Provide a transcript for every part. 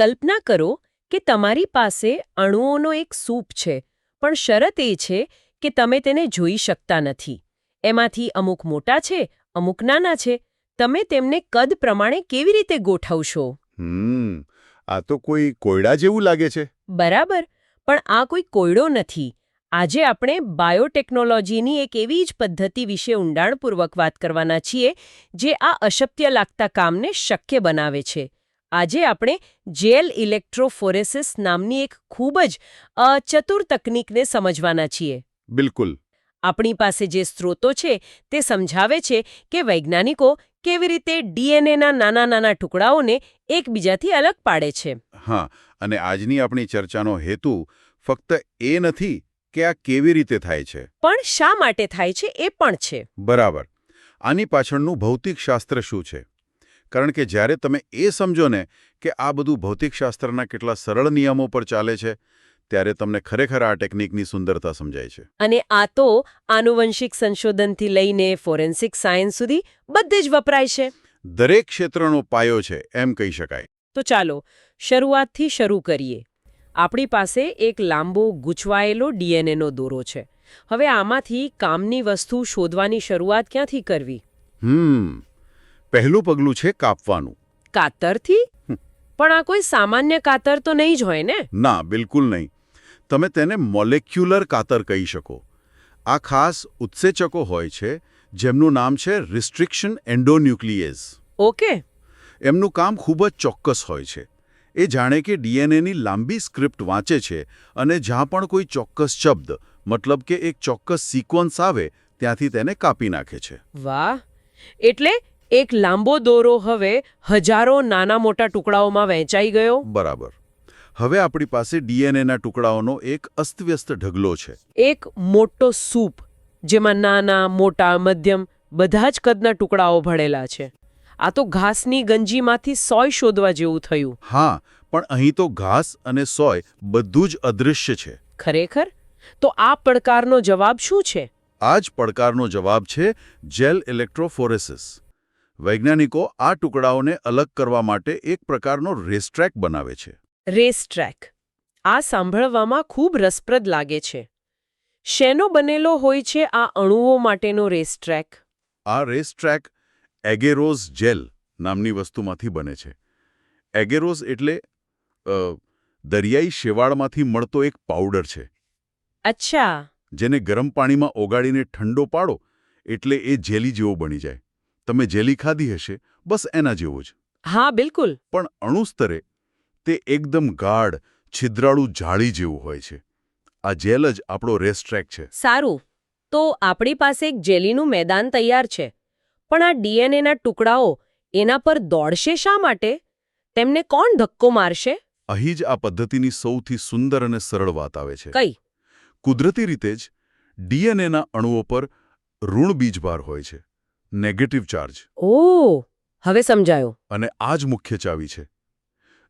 કલ્પના કરો કે તમારી પાસે અણુઓનો એક સૂપ છે પણ શરત એ છે કે તમે તેને જોઈ શકતા નથી. એમાંથી અમુક મોટા છે અમુક નાના છે. તમે તેમને કદ પ્રમાણે કેવી રીતે ગોઠવશો? આ તો કોઈ કોયડા જેવું લાગે છે. બરાબર પણ આ કોઈ કોયડો નથી. આજે આપણે બાયોટેકનોલોજીની એક એવી જ પદ્ધતિ વિશે ઊંડાણપૂર્વક વાત કરવાના છીએ જે આ અશક્ય લાગતા કામને શક્ય બનાવે છે. આજે આપણે જેલ ઇલેક્ટ્રોફોરેસિસ નામની એક ખૂબ જ ચતુર તકનીકને સમજવાના છીએ. બિલકુલ. આપણી પાસે જે સ્ત્રોતો છે તે સમજાવે છે કે વૈજ્ઞાનિકો કેવી રીતે ડીએનએના નાના નાના ટુકડાઓને એકબીજાથી અલગ પાડે છે. હા અને આજની આપણી ચર્ચાનો હેતુ ફક્ત એ નથી કે આ કેવી રીતે થાય છે. પણ શા માટે થાય છે એ પણ છે. બરાબર. આની પાછળનું ભૌતિકશાસ્ત્ર શું છે? કારણ કે જ્યારે તમે એ સમજો ને કે આ બધું ભૌતિકશાસ્ત્રના કેટલા સરળ નિયમો પર ચાલે છે ત્યારે તમને ખરેખર આ ટેકનિકની સુંદરતા સમજાય છે. અને આ તો આનુવંશિક સંશોધનથી લઈને ફોરેન્સિક સાયન્સ સુધી બધે જ વપરાય છે. દરેક ક્ષેત્રનો પાયો છે એમ કહી શકાય. તો ચાલો શરૂઆતથી શરૂ કરીએ. આપણી પાસે એક લાંબો ગૂંચવાયેલો ડીએનએનો દોરો છે. હવે આમાંથી કામની વસ્તુ શોધવાની શરૂઆત ક્યાંથી કરવી? હમ પહેલું પગલું છે કાપવાનું. કાતરથી? પણ આ કોઈ સામાન્ય કાતર તો નહીં જ હોય ને? ના બિલકુલ નહીં. તમે તેને મોલેક્યુલર કાતર કહી શકો. આ ખાસ ઉત્સેચકો હોય છે જેમનું નામ છે રિસ્ટ્રિક્શન એન્ડોન્યુક્લિએઝ. ઓકે. એમનું કામ ખૂબ જ ચોક્કસ હોય છે. એ જાણે કે ડીએનએની લાંબી સ્ક્રિપ્ટ વાંચે છે અને જ્યાં પણ કોઈ ચોક્કસ શબ્દ મતલબ કે એક ચોક્કસ સિક્વન્સ આવે ત્યાંથી તેને કાપી નાખે છે. વાહ. એટલે એક લાંબો દોરો હવે હજારો નાના મોટા ટુકડાઓમાં વહેંચાઈ ગયો. બરાબર. હવે આપણી પાસે ડીએનએના ટુકડાઓનો એક અસ્તવ્યસ્ત ઢગલો છે. એક મોટો સૂપ જેમાં નાના મોટા મધ્યમ બધા જ કદના ટુકડાઓ ભળેલા છે. આ તો ઘાસની ગંજીમાંથી સોય શોધવા જેવું થયું. હા પણ અહીં તો ઘાસ અને સોય બધું જ અદૃશ્ય છે. ખરેખર? તો આ પડકારનો જવાબ શું છે? આ જ પડકારનો જવાબ છે જેલ ઇલેક્ટ્રોફોરેસિસ. વૈજ્ઞાનિકો આ ટુકડાઓને અલગ કરવા માટે એક પ્રકારનો રેસ્ટ્રેક બનાવે છે. રેસ ટ્રેક આ સાંભળવામાં ખૂબ રસપ્રદ લાગે છે. શેનો બનેલો હોય છે આ અણુઓ માટેનો રેસ ટ્રેક આ રેસ્ટ્રેક એગેરોઝ જેલ નામની વસ્તુમાંથી બને છે. એગેરોઝ એટલે દરિયાઈ શેવાળમાંથી મળતો એક પાવડર છે. અચ્છા. જેને ગરમ પાણીમાં ઓગાળીને ઠંડો પાડો એટલે એ જેલી જેવો બની જાય. તમે જેલી ખાધી હશે બસ એના જેવો જ. હા બિલકુલ. પણ અણુ સ્તરે તે એકદમ ગાઢ છિદ્રાળુ જાળી જેવું હોય છે. આ જેલ જ આપણો રેસ્ટ્રેક છે. સારું. તો આપણી પાસે એક જેલીનું મેદાન તૈયાર છે. પણ આ ડીએનએના ટુકડાઓ એના પર દોડશે શા માટે? તેમને કોણ ધક્કો મારશે? અહીં જ આ પદ્ધતિની સૌથી સુંદર અને સરળ વાત આવે છે. કઈ? કુદરતી રીતે જ ડીએનએના અણુઓ પર ઋણ બીજભાર હોય છે. Negative charge. ઓ હવે સમજાયો. અને આ જ મુખ્ય ચાવી છે.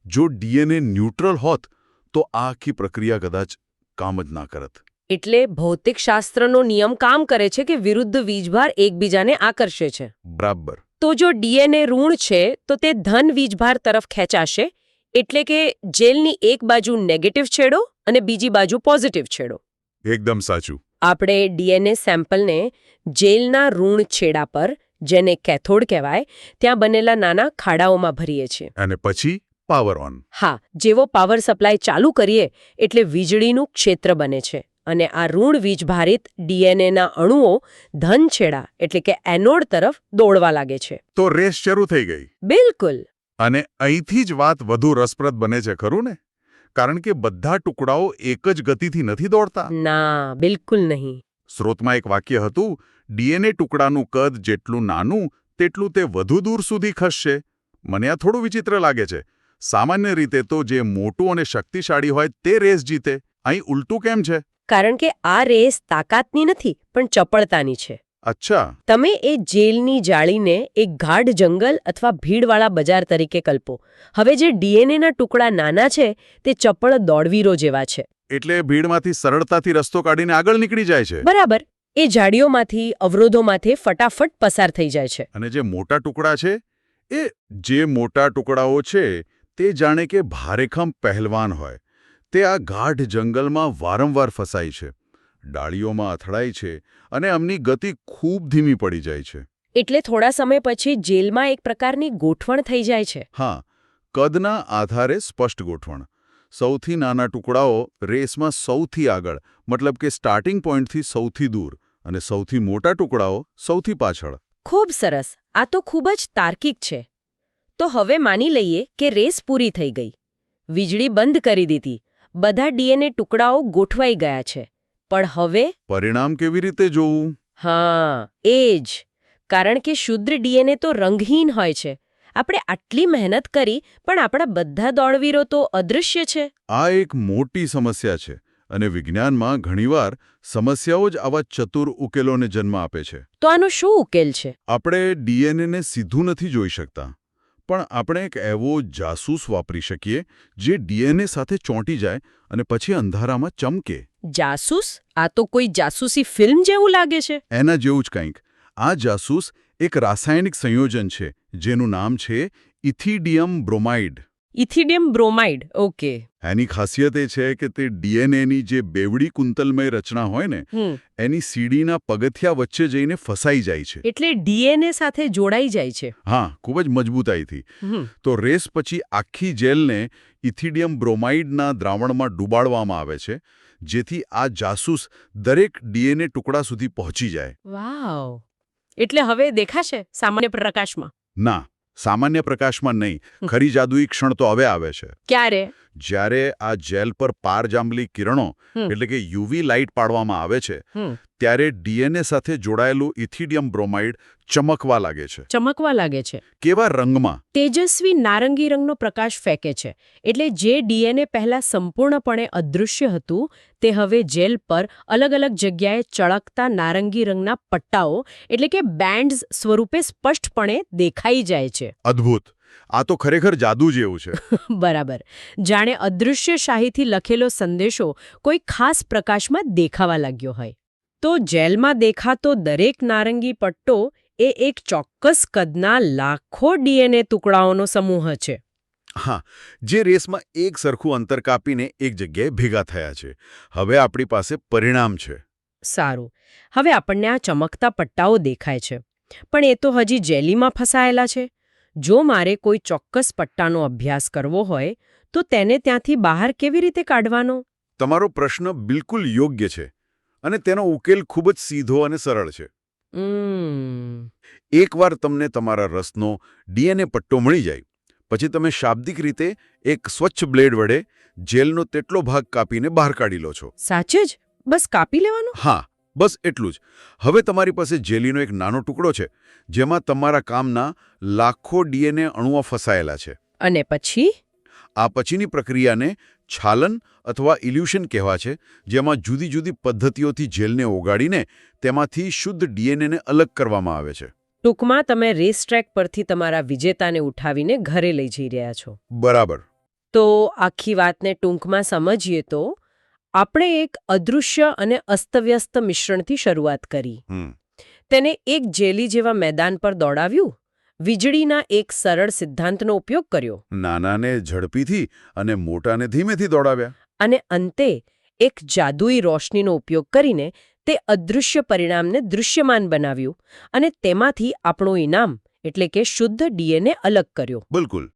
જો ડીએનએ ન્યુટ્રલ હોત તો આ આખી પ્રક્રિયા કદાચ કામ જ ના કરત. એટલે ભૌતિકશાસ્ત્રનો નિયમ કામ કરે છે કે વિરુદ્ધ વીજભાર એકબીજાને આકર્ષે છે. બરાબર. તો જો ડીએનએ ઋણ છે તો તે ધન વીજભાર તરફ ખેંચાશે એટલે કે જેલની એક બાજુ નેગેટિવ છેડો અને બીજી બાજુ પોઝિટિવ છેડો. એકદમ સાચું. આપણે ડીએનએ સેમ્પલને જેલના ઋણ છેડા પર જેને કેથોડ કહેવાય ત્યાં બનેલા નાના ખાડાઓમાં ભરીએ છીએ. અને પછી પાવર ઓન. હા જેવો પાવર સપ્લાય ચાલુ કરીએ એટલે વીજળીનું ક્ષેત્ર બને છે. અને આ ઋણ વીજભારિત ડીએનએના અણુઓ ધન છેડા એટલે કે એનોડ તરફ દોડવા લાગે છે. તો રેસ શરૂ થઈ ગઈ. બિલકુલ. અને અહીંથી જ વાત વધુ રસપ્રદ બને છે ખરું ને? કારણ કે બધા ટુકડાઓ એક જ ગતિથી નથી દોડતા. ના બિલકુલ નહીં. સ્રોતમાં એક વાક્ય હતું ડીએનએ ટુકડાનું કદ જેટલું નાનું તેટલું તે વધુ દૂર સુધી ખસશે. મને આ થોડું વિચિત્ર લાગે છે. સામાન્ય રીતે તો જે મોટું અને શક્તિશાળી હોય તે રેસ જીતે. અહીં ઉલટું કેમ છે? કારણ કે આ રેસ તાકાતની નથી પણ ચપળતાની છે. અચ્છા. તમે એ જેલની જાળીને એક ગાઢ જંગલ અથવા ભીડવાળા બજાર તરીકે કલ્પો. હવે જે ડીએનએના ટુકડા નાના છે તે ચપળ દોડવીરો જેવા છે. એટલે ભીડમાંથી સરળતાથી રસ્તો કાઢીને આગળ નીકળી જાય છે? બરાબર. એ જાડીઓમાંથી અવરોધોમાંથી ફટાફટ પસાર થઈ જાય છે. અને જે મોટા ટુકડા છે એ જે મોટા ટુકડાઓ છે તે જાણે કે ભારેખમ પહેલવાન હોય. તે આ ગાઢ જંગલમાં વારંવાર ફસાય છે. ડાળીઓમાં અથડાય છે અને એમની ગતિ ખૂબ ધીમી પડી જાય છે. એટલે થોડા સમય પછી જેલમાં એક પ્રકારની ગોઠવણ થઈ જાય છે. હા કદના આધારે સ્પષ્ટ ગોઠવણ. સૌથી નાના ટુકડાઓ રેસમાં સૌથી આગળ મતલબ કે સ્ટાર્ટિંગ પોઈન્ટથી સૌથી દૂર અને સૌથી મોટા ટુકડાઓ સૌથી પાછળ. ખૂબ સરસ. આ તો ખૂબ જ તાર્કિક છે. તો હવે માની લઈએ કે રેસ પૂરી થઈ ગઈ. વીજળી બંધ કરી દીધી. બધા ડીએનએ ટુકડાઓ ગોઠવાઈ ગયા છે. પણ હવે પરિણામ કેવી રીતે જોવું? હા એ જ કારણ કે શુદ્ર ડીએનએ તો રંગહીન હોય છે. આપણે આટલી મહેનત કરી પણ આપણા બધા દોડવીરો તો અદૃશ્ય છે. આ એક મોટી સમસ્યા છે અને વિજ્ઞાનમાં ઘણીવાર સમસ્યાઓ જ આવા ચતુર ઉકેલોને જન્મ આપે છે. તો આનો શું ઉકેલ છે? આપણે ડીએનએને સીધું નથી જોઈ શકતા. પણ આપણે એક એવો જાસૂસ વાપરી શકીએ જે ડીએનએ સાથે ચોંટી જાય અને પછી અંધારામાં ચમકે. જાસૂસ? આ તો કોઈ જાસૂસી ફિલ્મ જેવું લાગે છે. એના જેવું જ કંઈક. આ જાસૂસ એક રાસાયણિક સંયોજન છે જેનું નામ છે ethidium bromide. Ethidium bromide okay. એની ખાસિયત એ છે કે તે ડીએનએની જે બેવડી કુંતલમય રચના હોય ને એની સીડીના પગથિયા વચ્ચે જઈને ફસાઈ જાય છે. એટલે ડીએનએ સાથે જોડાઈ જાય છે. હા ખૂબ જ મજબૂતાઈથી. તો રેસ પછી આખી જેલને ઇથિડિયમ બ્રોમાઇડના દ્રાવણમાં ડૂબાડવામાં આવે છે જેથી આ જાસૂસ દરેક ડીએનએ ટુકડા સુધી પહોંચી જાય. વાવ. એટલે હવે દેખાશે સામાન્ય પ્રકાશમાં? ના. સામાન્ય પ્રકાશમાં નહીં. ખરી જાદુઈ ક્ષણ તો હવે આવે છે. ક્યારે? જ્યારે આ જેલ પર પારજાંબલી કિરણો એટલે કે યુવી લાઇટ પાડવામાં આવે છે ત્યારે ડીએનએ સાથે જોડાયેલું ઇથિડિયમ બ્રોમાઇડ ચમકવા લાગે છે. ચમકવા લાગે છે. કેવા રંગમાં? તેજસ્વી નારંગી રંગનો પ્રકાશ ફેંકે છે. એટલે જે ડીએનએ પહેલા સંપૂર્ણપણે અદૃશ્ય હતું તે હવે જેલ પર અલગ અલગ જગ્યાએ ચળકતા નારંગી રંગના પટ્ટાઓ એટલે કે બેન્ડ્સ સ્વરૂપે સ્પષ્ટપણે દેખાઈ જાય છે. અદ્ભુત. આ તો ખરેખર જાદુ જેવું છે. બરાબર. જાણે અદૃશ્ય શાહીથી લખેલો સંદેશો કોઈ ખાસ પ્રકાશમાં દેખાવા લાગ્યો હોય. તો જેલમાં દેખાતો દરેક નારંગી પટ્ટો એ એક ચોક્કસ કદના લાખો ડીએનએ ટુકડાઓનો સમૂહ છે. હા જે રેસમાં એક સરખું અંતર કાપીને એક જગ્યાએ ભેગા થયા છે. હવે આપણી પાસે પરિણામ છે. સારું. હવે આપણને આ ચમકતા પટ્ટાઓ દેખાય છે. પણ એ તો હજી જેલીમાં ફસાયેલા છે. જો મારે કોઈ ચોક્કસ પટ્ટાનો અભ્યાસ કરવો હોય તો તેને ત્યાંથી બહાર કેવી રીતે કાઢવાનો? તમારો પ્રશ્ન બિલકુલ યોગ્ય છે અને તેનો ઉકેલ ખૂબ જ સીધો અને સરળ છે. એકવાર તમને તમારા રસનો ડીએનએ પટ્ટો મળી જાય પછી તમે શાબ્દિક રીતે એક સ્વચ્છ બ્લેડ વડે જેલનો તેટલો ભાગ કાપીને બહાર કાઢી લો છો. સાચે જ? બસ કાપી લેવાનો? હા. બસ એટલું જ. હવે તમારી પાસે જેલીનો એક નાનો ટુકડો છે જેમાં તમારા કામના લાખો ડીએનએ અણુઓ ફસાયેલા છે. અને પછી? આ પછીની પ્રક્રિયાને છાલન અથવા ઇલ્યુશન કહેવા છે જેમાં જુદી જુદી પદ્ધતિઓથી જેલને ઓગાડીને તેમાંથી શુદ્ધ ડીએનએને અલગ કરવામાં આવે છે. ટૂંકમાં તમે રેસ ટ્રેક પરથી તમારા વિજેતાને ઉઠાવીને ઘરે લઈ જઈ રહ્યા છો. બરાબર. તો આખી વાતને ટૂંકમાં સમજીએ તો? આપણે એક અદૃશ્ય અને અસ્તવ્યસ્ત મિશ્રણથી શરૂઆત કરી. તેને એક જેલી જેવા મેદાન પર દોડાવ્યું વીજળીના એક સરળ સિદ્ધાંતનો ઉપયોગ કર્યો. નાનાને ઝડપીથી અને મોટાને ધીમેથી દોડાવ્યા. અને અંતે એક જાદુઈ રોશનીનો ઉપયોગ કરીને તે અદૃશ્ય પરિણામને દૃશ્યમાન બનાવ્યું અને તેમાંથી આપણું ઇનામ એટલે કે શુદ્ધ ડીએનએ અલગ કર્યો. બિલકુલ.